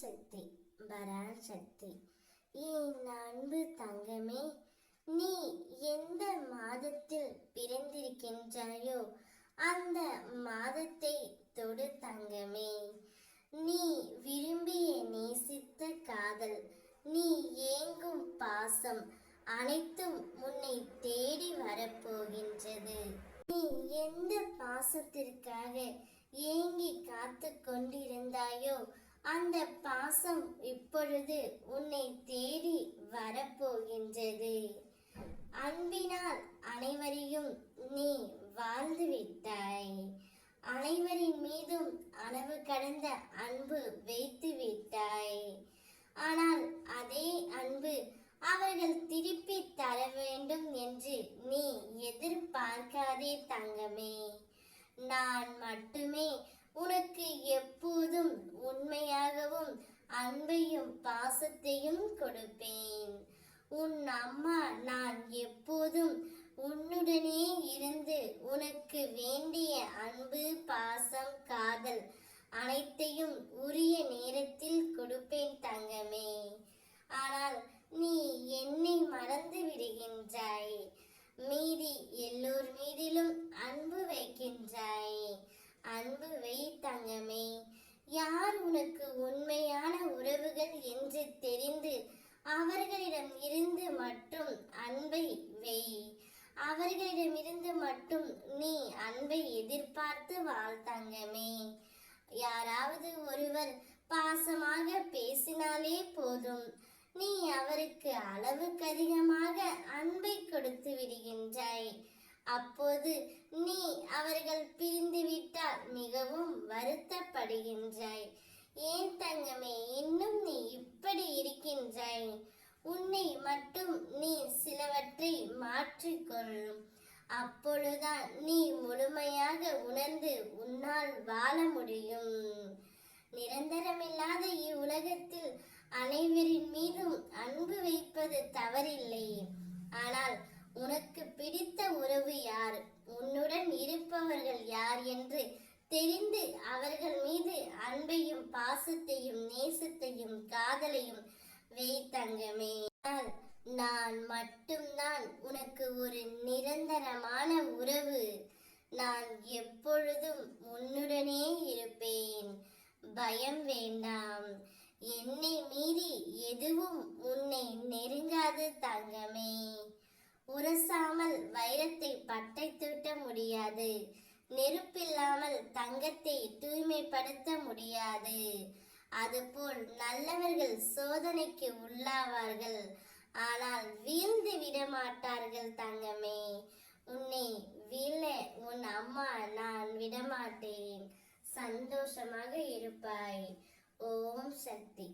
சக்தி பராசக்தி என் அன்பு தங்கமே நீ எந்த மாதத்தில் பிறந்திருக்கின்றாயோ அந்த மாதத்தை தொடு தங்கமே. நீ விரும்பிய நேசித்த காதல் நீ ஏங்கும் பாசம் அனைத்தும் உன்னை தேடி வரப்போகின்றது. நீ எந்த பாசத்திற்காக ஏங்கி காத்து கொண்டிருந்தாயோ அந்த பாசம் இப்பொழுது உன்னை தேடி வரப்போகின்றது. அன்பினால் அனைவரையும் நீ வாழ்ந்து விட்டாய். அனைவரின் மீதும் அளவு கடந்த அன்பு வைத்து விட்டாய். ஆனால் அதே அன்பு அவர்கள் திருப்பி தர வேண்டும் என்று நீ எதிர்பார்க்காதே தங்கமே. நான் மட்டுமே உனக்கு எப்போதும் உண்மையாகவும் அன்பையும் பாசத்தையும் கொடுப்பேன். உன் அம்மா நான் எப்போதும் உன்னுடனே இருந்து உனக்கு வேண்டிய அன்பு பாசம் காதல் அனைத்தையும் உரிய நேரத்தில் கொடுப்பேன் தங்கமே ஆனால் நீ என்னை மறந்து விடுகின்றாய் மீதி எல்லோர் மீதிலும் அன்பு வைக்கின்றாய் அன்பு வை தங்கமே யார் உனக்கு உண்மையான உறவுகள் என்று தெரிந்து அவர்களிடம் இருந்து மட்டும் அன்பை வெய் அவர்களிடமிருந்து மட்டும் நீ அன்பை எதிர்பார்த்து வாழ் தங்கமே யாராவது ஒருவர் பாசமாக பேசினாலே போதும். நீ அவருக்கு அளவுக்கு அதிகமாக அன்பை கொடுத்து விடுகின்றாய். அப்போது நீ அவர்கள் பிரிந்து மிகவும் வருத்தப்படுகின்றாய். ஏன் தங்கமே இன்னும் நீ இப்படி இருக்கின்றாய்? உன்னை மட்டும் நீ சிலவற்றை மாற்றிக்கொள்ளும் அப்பொழுதுதான் நீ முழுமையாக உணர்ந்து உன்னால் வாழ முடியும். நிரந்தரமில்லாத இவ்வுலகத்தில் அனைவரின் மீதும் அன்பு வைப்பது தவறில்லை. ஆனால் உனக்கு பிடித்த உறவு யார் உன்னுடன் இருப்பவர்கள் யார் என்று தெரிந்து அவர்கள் மீது அன்பையும் பாசத்தையும் நேசத்தையும் காதலையும் வைத்தங்கமே. நான் மட்டும்தான் உனக்கு ஒரு நிரந்தரமான உறவு. நான் எப்பொழுதும் உன்னுடனே இருப்பேன். பயம் வேண்டாம். என்னை மீறி எதுவும் உன்னை நெருங்காது தங்கமே. உரசாமல் வைரத்தை பட்டை தூட்ட முடியாது. நெருப்பில்லாமல் தங்கத்தை தூய்மைப்படுத்த முடியாது. அதுபோல் நல்லவர்கள் சோதனைக்கு உள்ளாவார்கள். ஆனால் வீழ்ந்து விட மாட்டார்கள் தங்கமே. உன்னை வீழ உன் அம்மா நான் விடமாட்டேன். சந்தோஷமாக இருப்பாய். ஓம் சக்தி.